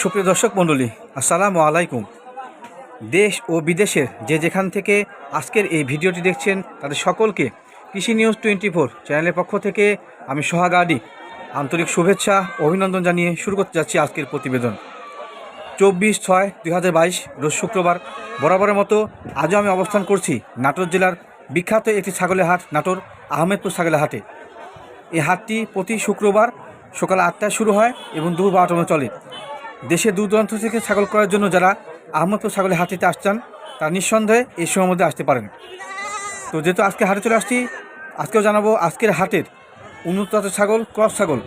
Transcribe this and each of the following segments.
সুপ্রিয় দর্শক মণ্ডলী, আসসালামু আলাইকুম। দেশ ও বিদেশের যে যেখান থেকে আজকের এই ভিডিওটি দেখছেন, তাদের সকলকে কৃষি নিউজ টোয়েন্টি ফোর চ্যানেলের পক্ষ থেকে আমি সোহাগাডি আন্তরিক শুভেচ্ছা, অভিনন্দন জানিয়ে শুরু করতে যাচ্ছি আজকের প্রতিবেদন। চব্বিশ ছয় দুই হাজার বাইশ রোজ শুক্রবার, বরাবরের মতো আজও আমি অবস্থান করছি নাটোর জেলার বিখ্যাত একটি ছাগলের হাট, নাটোর আহমেদপুর ছাগলের হাটে। এই হাটটি প্রতি শুক্রবার সকাল আটটায় শুরু হয় এবং দুপুর বারোটা চলে। দেশের দূর দূরান্ত থেকে ছাগল করার জন্য যারা আহমদপুর ছাগলের হাটিতে আসছেন, তারা নিঃসন্দেহে এই সময়ের মধ্যে আসতে পারেন। তো যেহেতু আজকে হাটে চলে আসছি, আজকেও জানাব আজকের হাটের উন্নত জাতের ছাগল, ক্রস ছাগল,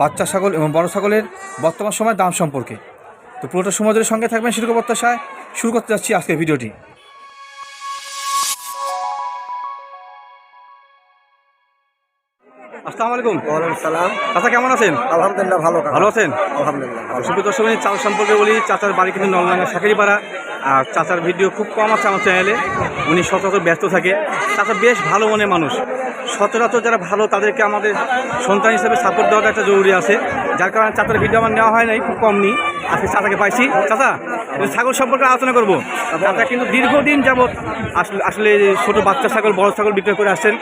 বাচ্চা ছাগল এবং বড় ছাগলের বর্তমান সময় দাম সম্পর্কে। তো পুরোটা সময় ধরে সঙ্গে থাকবেন শুরু প্রত্যাশায়। শুরু করতে যাচ্ছি আজকের ভিডিওটি। আসসালামু আলাইকুম। ওয়ালাইকুম সালাম। চাচা কেমন আছেন? আলহামদুলিল্লাহ ভালো ভালো আছেন? আলহামদুলিল্লাহ ভালো। সুপ্রিয় দর্শক চাল সম্পর্কে বলি চাচার বাড়ি কিন্তু নলডাঙ্গা শাকারিপাড়া আর চাচার ভিডিও খুব কম আছে আমার চ্যানেলে উনি সচরাচর ব্যস্ত থাকে। চাচা বেশ ভালো মনে মানুষ। সচরাচর যারা ভালো তাদেরকে আমাদের সন্তান হিসেবে সাপোর্ট দেওয়াটা একটা জরুরি আছে। যার কারণে চাচার ভিডিও আমার নেওয়া হয় নাই, খুব কম নিই আজকে চাচাকে পাইছি। চাচা ছাগল সম্পর্কে আলোচনা করব। চাচা কিন্তু দীর্ঘদিন যাবৎ আসলে আসলে ছোটো বাচ্চা ছাগল, বড় ছাগল বিক্রয় করে আসছেন।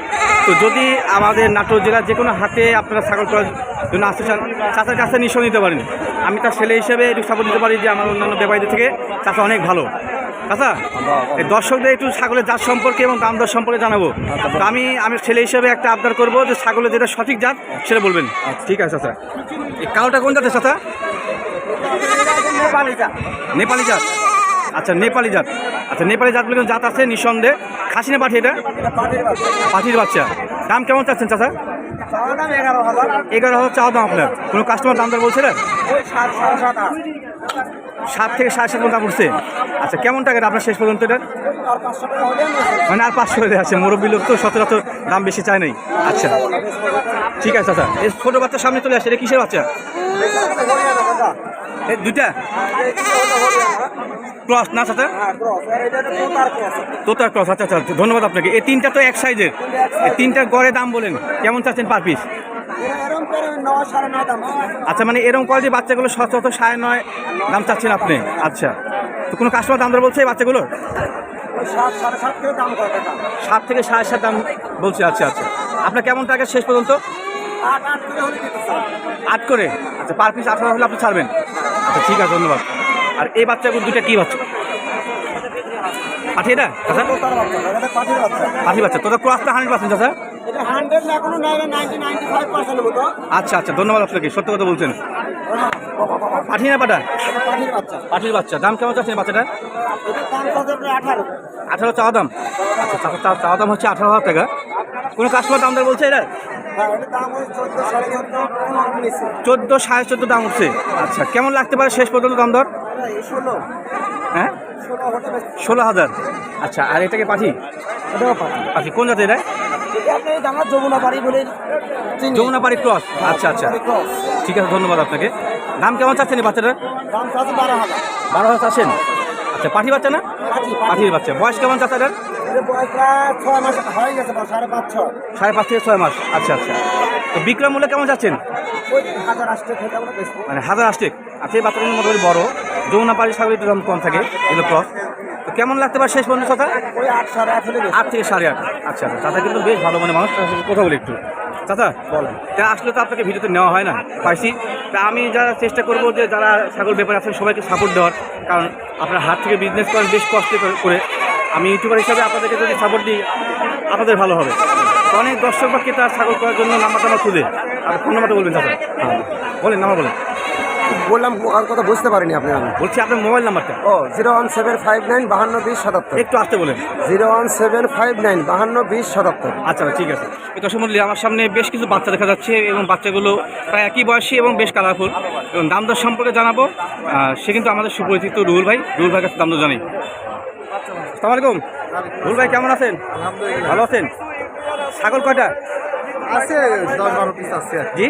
তো যদি আমাদের নাটোর জেলার যে কোনো হাতে আপনারা ছাগল করার জন্য আসতে চান, চাচার কাছে নিশ্চয় নিতে পারেন। আমি তার ছেলে হিসেবে একটু সাপোর্ট দিতে পারি যে আমার অন্যান্য ব্যাপারীদের থেকে। চাচা অনেক ভালো। এই দর্শকদের একটু ছাগলের জাত সম্পর্কে এবং দাম দর সম্পর্কে জানাব। তো আমি আমি ছেলে হিসেবে একটা আবদার করব যে ছাগলের যেটা সঠিক জাত সেটা বলবেন। ঠিক আছে চাচা এই কালোটা কোন জাতের চাচা? নেপালি জাত। আচ্ছা নেপালি জাত। আচ্ছা নেপালি জাতগুলো কিন্তু জাত আছে নিঃসন্দেহে। খাসি না পাঠি এটা? পাঠির বাচ্চা। দাম কেমন চাচ্ছেন চাচা? এগারো হাজার। চাওয়া দাম আপনার। কোনো কাস্টমার দাম দর বলছে না? সাত থেকে সাড়ে সাত পর্যন্ত পড়ছে। আচ্ছা কেমন টাকা এটা আপনার শেষ পর্যন্ত এটা? মানে আর পাঁচশো হয়ে আছে, মুরব্বী লোক তো সচরাচর দাম বেশি চায় নাই। আচ্ছা ঠিক আছে দাদা এই ছোটো বাচ্চার সামনে চলে আসে এটা কিসের বাচ্চা? দুইটা? ক্রস না চাচা তোতার ক্রস। আচ্ছা আচ্ছা ধন্যবাদ আপনাকে। এই তিনটা তো এক সাইজের। এই তিনটা গড়ে দাম বলেন। কেমন চাচ্ছেন পার পিস আচ্ছা মানে এরকম কোয়ালিটির বাচ্চাগুলো সচরাচর সাড়ে নয় দাম চাচ্ছেন আপনি? আচ্ছা। তো কোনো কাস্টমার দাম দর বলছে এই বাচ্চাগুলোর? সাত থেকে সাড়ে সাত দাম বলছে আচ্ছা আচ্ছা। আপনার কেমন টাকা শেষ পর্যন্ত? আট করে আচ্ছা পার পিস আঠারো হলে আপনি ছাড়বেন। আচ্ছা ঠিক আছে ধন্যবাদ। আর এই বাচ্চাগুলো দুইটা কী বাচ্চা? পাঠি এটা আচ্ছা পাঠি বাচ্চা। তোদের ক্রসটা হান্ড্রেড পার্সেন্ট আচ্ছা আচ্ছা আচ্ছা ধন্যবাদ আপনাকে, সত্য কথা বলছেন। পাঠি না পাটা পাঠির বাচ্চা। দাম কেমন চাচ্ছেন বাচ্চাটা আঠারো চাওয়া দাম। আচ্ছা চাওয়া দাম হচ্ছে আঠারো হাজার টাকা। কোনো কাস্টমার দাম দর বলছে এটা চোদ্দ সাড়ে চোদ্দ দাম উঠছে আচ্ছা কেমন লাগতে পারে শেষ পর্যন্ত দাম দর? হ্যাঁ? ষোলো হাজার। আচ্ছা আর এটাকে পাঠি পাঠি কোন জাতের এটা? যমুনা বাড়ি বলে যমুনা পাড়ি ক্রস। আচ্ছা আচ্ছা। ঠিক আছে ধন্যবাদ আপনাকে। দাম কেমন চাচ্ছেন এই বাচ্চাটার? দাম বারো হাজার। বারো হাজার চাচ্ছেন? আচ্ছা পাঠি বাচ্চা না? পাঠির বাচ্চা। বয়স কেমন হয়ে ছয়। সাড়ে পাঁচ থেকে ছয় মাস। আচ্ছা আচ্ছা। তো বিক্রয় মূল্য কেমন যাচ্ছেন? মানে হাজার আসছে আচ্ছা এই মোটামুটি বড়। যমুনা পাড়ি ছাগল একটু কম থাকে, এগুলো ক্রস। তো কেমন লাগতে পারে শেষ পর্যন্ত কথা? আট থেকে সাড়ে আট। আচ্ছা আচ্ছা কিন্তু বেশ ভালো মানে মানুষ। কথা বলি একটু। চাচা বলেন তা আসলে তো আপনাকে ভিডিওতে নেওয়া হয় না, পাইছি। তা আমি যারা চেষ্টা করব যে যারা ছাগল ব্যাপারে আছেন, সবাইকে সাপোর্ট দেওয়ার। কারণ আপনার হাত থেকে বিজনেস করেন বেশ কষ্ট করে- আমি ইউটিউবার হিসাবে আপনাদেরকে যদি সাপোর্ট দিই, আপনাদের ভালো হবে। অনেক দর্শক বা ক্রেতা ছাগল করার জন্য নাম্বার টাম্বার খুঁজে। আর ফোন নাম্বারটা বলবেন চাচা। বলেন নাম্বার বলেন। বললাম আর কথা বুঝতে পারিনি আপনি আমি। বলছি আপনার মোবাইল নাম্বারটা। ও zero one seven five nine বাহান্ন বিশ সাতাত্তর। একটু আসতে বলেন। Zero one seven five nine বাহান্ন বিশ সাতাত্তর। আচ্ছা ঠিক আছে। দর্শক মন্ডলী আমার সামনে বেশ কিছু বাচ্চা দেখা যাচ্ছে এবং বাচ্চাগুলো প্রায় একই বয়সী এবং বেশ কালারফুল এবং দাম দর সম্পর্কে জানাব। সে কিন্তু আমাদের সুপরিচিত রুহুল ভাই। রুহুল ভাইয়ের কাছে দাম দর জানাই। সালাম আলাইকুম। রুহুল ভাই কেমন আছেন? ভালো আছেন? ছাগল কয়টা? আছে দশ বারো পিস আছে। জি?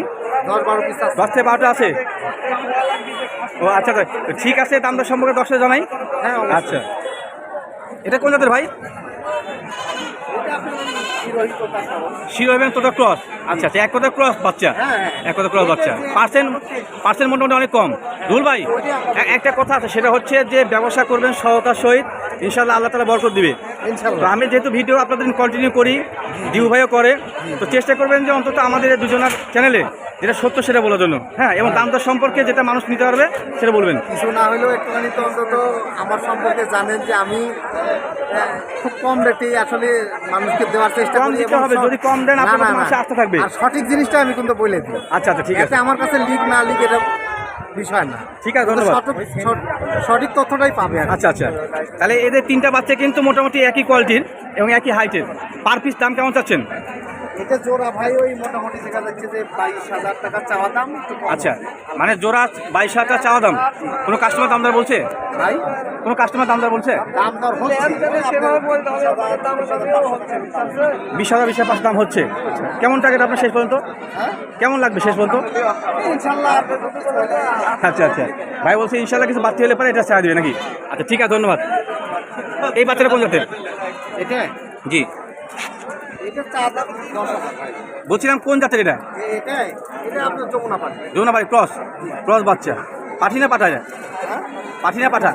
দশ বারো পিস আছে। দশ থেকে বারোটা আছে? ও আচ্ছা আচ্ছা। ঠিক আছে দাম দর সম্পর্কে দশটা জানাই? হ্যাঁ আচ্ছা। এটা কোন জাতের ভাই? শিরো এবং তোটা ক্রস। আচ্ছা আচ্ছা এক কথা ক্রস বাচ্চা। হ্যাঁ, এক কথা ক্রস বাচ্চা। পার্সেন্ট পার্সেন্ট মোটামুটি অনেক কম। রুল ভাই একটা কথা আছে সেটা হচ্ছে যে ব্যবসা করবেন সহতার সহিত। ইনশাল্লাহ আল্লাহ তালা বরকত দিবে। তো আমি যেহেতু ভিডিও আপনাদের কন্টিনিউ করি ডিউ ভাইও করে তো চেষ্টা করবেন যে অন্তত আমাদের দুজনের চ্যানেলে যেটা সত্য সেটা বলার জন্য। হ্যাঁ এবং দাম দর সম্পর্কে যেটা মানুষ নিতে পারবে সেটা বলবেন। কিছু না হলেও একটুখানি তো অন্তত আমার সম্পর্কে জানেন যে আমি আহ, খুব কম রেটে আসলে মানুষকে দেওয়ার চেষ্টা করি দিতে হবে, যদি কম দেন, আপনার আস্থা থাকবে। আর সঠিক জিনিসটা আমি কিন্তু বলে দিই। আচ্ছা আচ্ছা ঠিক আছে। আমার কাছে লিক না লিক এটা বিষয় না। ঠিক আছে, ধন্যবাদ। সঠিক- তথ্যটাই পাবে আচ্ছা আচ্ছা। তাহলে এদের তিনটা বাচ্চা কিন্তু মোটামুটি একই কোয়ালিটির এবং একই হাইটের পার পিস দাম কেমন চাচ্ছেন? এটা জোড়া ভাই ওই মোটামুটি দেখা যাচ্ছে যে বাইশ হাজার টাকা চাওয়া দাম আচ্ছা মানে জোড়া বাইশ হাজার টাকা চাওয়া দাম। কোনো কাস্টমার দামদার বলছে? ভাই? কোনো কাস্টমার দামদার বলছে? দাম দর হচ্ছে। বিশ হাজার বিশ হাজার পাঁচ দাম হচ্ছে। কেমন টাকা আপনার শেষ পর্যন্ত? হ্যাঁ? কেমন লাগবে শেষ পর্যন্ত? আচ্ছা আচ্ছা। ভাই বলছে ইনশাল্লাহ কিছু বাড়তি হলে পরে এটা চাই দেবে নাকি? আচ্ছা ঠিক আছে ধন্যবাদ। এই বাচ্চাটা কোন জাতের? এটা? জি। বলছিলাম কোন জাতের এটা? এটাই। যমুনা পানি ভাই ক্রস। ক্রস বাচ্চা। পাঠি না পাঠায়? হ্যাঁ পাঠি না পাঠা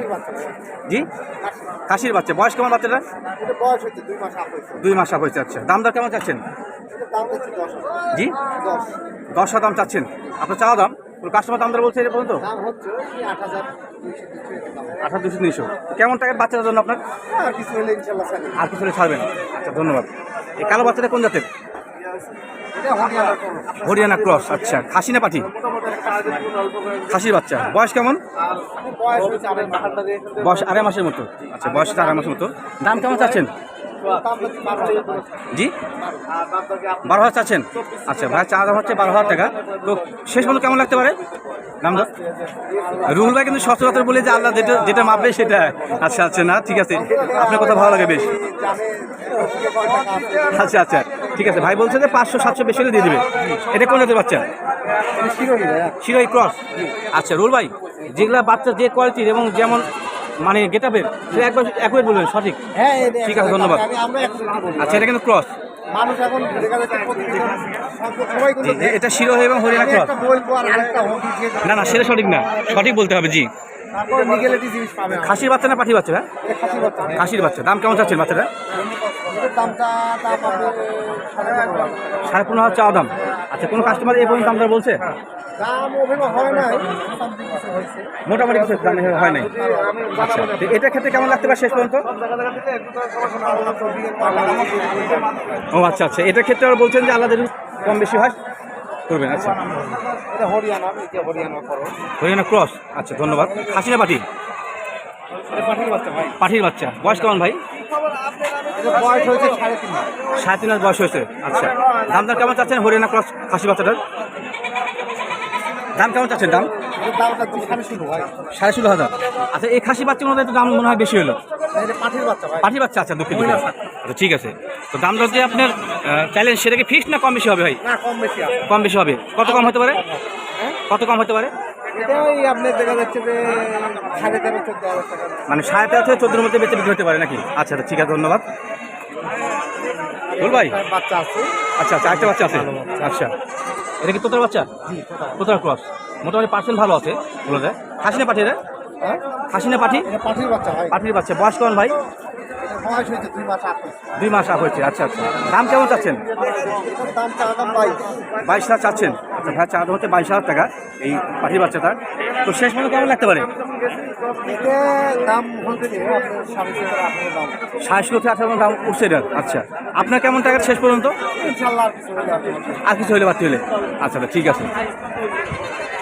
জি? কাশির বাচ্চা। বয়স কেমন বাচ্চাটা দুই মাস আপ হয়েছে। আচ্ছা। দাম দর কেমন চাচ্ছেন? জি? দশ। দাম চাচ্ছেন। আপনার চাওয়া দাম? কাস্টমার দাম দর বলছে এটা পর্যন্ত? আট হাজার দুশো তিনশো কেমন টাকার বাচ্চার জন্য আপনার? আর কিছু হলে ছাড়বেন। আচ্ছা ধন্যবাদ। এই কালো বাচ্চাটা কোন জাতের? হরিয়ানা ক্রস। আচ্ছা। খাসি না পাঠি খাসির বাচ্চা। বয়স কেমন? বয়স আড়াই মাসের মতো। আচ্ছা বয়স আড়াই মাসের মতো। দাম কেমন চাচ্ছেন। জি? বারো হাজার চাচ্ছেন? আচ্ছা ভাই চা দাম হচ্ছে বারো হাজার টাকা। তো শেষ পর্যন্ত কেমন লাগতে পারে? দাম রুহুল ভাই কিন্তু সচরাচর বলে যে আল্লাহ যেটা যেটা মাপবে সেটা। আচ্ছা আচ্ছা না, ঠিক আছে। আপনার কথা ভালো লাগে বেশ। আচ্ছা আচ্ছা। ঠিক আছে ভাই বলছে যে পাঁচশো সাতশো বেশি হলে দিয়ে দেবে। এটা কোন জাতের বাচ্চা? শিরোই ক্রস আচ্ছা রুল ভাই যেগুলা বাচ্চা যে কোয়ালিটির এবং যেমন মানে গেটাপের সেটা একবার একবার বলবেন সঠিক? হ্যাঁ ঠিক আছে, ধন্যবাদ। আচ্ছা এটা কিন্তু ক্রস মানুষ এখন এটা শিরোহী এবং আমি ক্রস। না না সেটা সঠিক না। সঠিক বলতে হবে জি। খাসির বাচ্চা না পাঠি বাচ্চা হ্যাঁ এটা। খাসির বাচ্চা। দাম কেমন চাচ্ছেন বাচ্চাটা? দামটা সাড়ে পনেরো। হাজার। চাওয়া দাম। আচ্ছা কোনো কাস্টমার এই পর্যন্ত দাম দর বলছে। মোটামুটি কিছু দাম হয় নাই। আচ্ছা তো এটার ক্ষেত্রে কেমন লাগতে পারে শেষ পর্যন্ত? ও আচ্ছা আচ্ছা। এটার ক্ষেত্রে আর বলছেন যে আল্লাহ কম বেশি হয়। করবেন আচ্ছা। এটা হরিয়ানা এটা হরিয়ানা করো হরিয়ানা ক্রস আচ্ছা ধন্যবাদ। খাসি না পাঠি পাঠিয়ে বাচ্চা পাঠির বাচ্চা। বয়স কেমন ভাই? বয়স হয়েছে সাড়ে তিন সাড়ে তিন মাস বয়স হয়েছে আচ্ছা। দাম দাম কেমন চাচ্ছেন হরিয়ানা ক্রস খাসি বাচ্চাটার? দাম কেমন চাচ্ছেন দাম? সাড়ে ষোলো হাজার। আচ্ছা এই খাসি বাচ্চার মধ্যে দাম মনে হয় বেশি হলো। পাঠিয়ে বাচ্চা ভাই। পাঠি বাচ্চা আচ্ছা দুঃখিত আচ্ছা ঠিক আছে। তো দাম দর যে আপনার চ্যালেঞ্জ সেটা কি ফিক্সড না কম বেশি হবে ভাই? না কম বেশি হবে। কত কম হতে পারে? কত কম হতে পারে? মানে সাড়ে তেরো থেকে চোদ্দোর মধ্যে বেঁচে বিক্রি হতে পারে নাকি? আচ্ছা আচ্ছা ঠিক আছে ধন্যবাদ। বল ভাই। বাচ্চা আছে। আচ্ছা আচ্ছা একটা বাচ্চা আছে? আচ্ছা। এটা কি তোতার বাচ্চা? তোতার ক্রস। মোটামুটি পার্সেন্ট ভালো আছে বলে যায়। খাসি না পাঠি রে? হ্যাঁ? খাসি না পাঠি? এটা পাঠিয়ে বাচ্চা ভাই। পাঠির বাচ্চা। বয়স কেমন ভাই? দুই মাস আপ হয়েছে। আচ্ছা আচ্ছা। দাম কেমন চাচ্ছেন? বাইশ। হাজার চাচ্ছেন। আচ্ছা ভাই চাঁদা হচ্ছে বাইশ হাজার টাকা এই পাঠির বাচ্চাটার। তো শেষ পর্যন্ত কেমন লাগতে পারে? সাড়ে ষোলো থেকে আঠারো দাম উঠছে আচ্ছা। আপনার কেমন টাকা শেষ পর্যন্ত? আর কিছু হলে আপনি আর কিছু হলে বাড়তি হলে। আচ্ছা আচ্ছা, ঠিক আছে।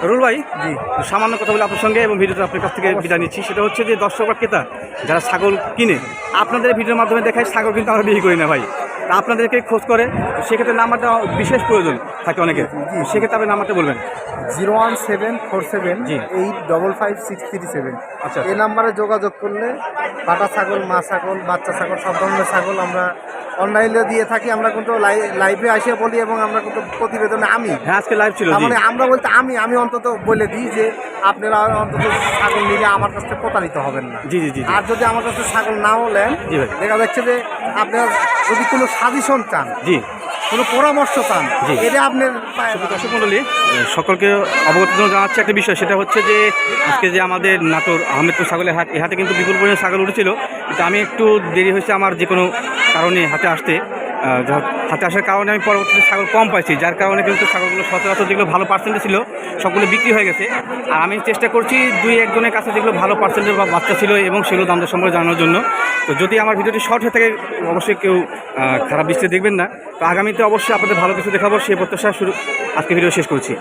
রুল ভাই, জি। সামান্য কথা বলে আপনার সঙ্গে এবং ভিডিওটা আপনার কাছ থেকে বিদায় নিচ্ছি। সেটা হচ্ছে যে দর্শক বা ক্রেতা যারা ছাগল কিনে, আপনাদের ভিডিওর মাধ্যমে দেখায় ছাগল কিন্তু আমরা বিক্রি করি না ভাই। আপনাদেরকে খোঁজ করে সেক্ষেত্রে নাম্বারটা বিশেষ প্রয়োজন থাকে অনেকের। সেক্ষেত্রে আপনি নাম্বারটা বলবেন। Zero one seven four seven জি। Eight double five six three seven. আচ্ছা। এই নাম্বারে যোগাযোগ করলে বাটা ছাগল মা ছাগল বাচ্চা ছাগল সব ধরনের ছাগল আমরা অনলাইনে দিয়ে থাকি। আমরা কিন্তু লাইভে আসে বলি এবং আমরা কিন্তু প্রতিবেদনে আমি। হ্যাঁ আজকে লাইভ ছিল মানে আমরা বলতে আমি আমি অন্তত বলে দিই যে আপনারা অন্তত ছাগল নিলে আমার কাছ থেকে প্রতারিত হবেন না। জি জি জি জি। আর যদি আমার কাছে ছাগল নাও নেন দেখা যাচ্ছে যে আপনার যদি কোনো সাজেশন চান জি। কোনো পরামর্শ চান জি। এটা আপনার দর্শক মন্ডলী সকলকে অবগত জানাচ্ছে একটা বিষয় সেটা হচ্ছে যে আজকে যে আমাদের নাটোর আহমেদপুর ছাগলের হাট এ হাতে কিন্তু বিপুল পরিমাণে ছাগল উঠেছিল। কিন্তু আমি একটু দেরি হয়েছে আমার যে কোনো কারণে হাতে আসতে। হাতে আসার কারণে আমি পরবর্তীতে ছাগল কম পাইছি, যার কারণে কিন্তু ছাগলগুলো সচরাচর যেগুলো ভালো পার্সেন্টেজ ছিল, সবগুলো বিক্রি হয়ে গেছে। আর আমি চেষ্টা করছি দুই একজনের কাছে যেগুলো ভালো পার্সেন্টেজ বা বাচ্চা ছিল এবং সেগুলো দাম দর সম্পর্কে জানানোর জন্য। তো যদি আমার ভিডিওটি শর্ট হয়ে থাকে, অবশ্যই কেউ খারাপ দৃষ্টিতে দেখবেন না। তো আগামীতে অবশ্যই আপনাদের ভালো কিছু দেখাবো, সেই প্রত্যাশা শুরু আজকে ভিডিও শেষ করছি।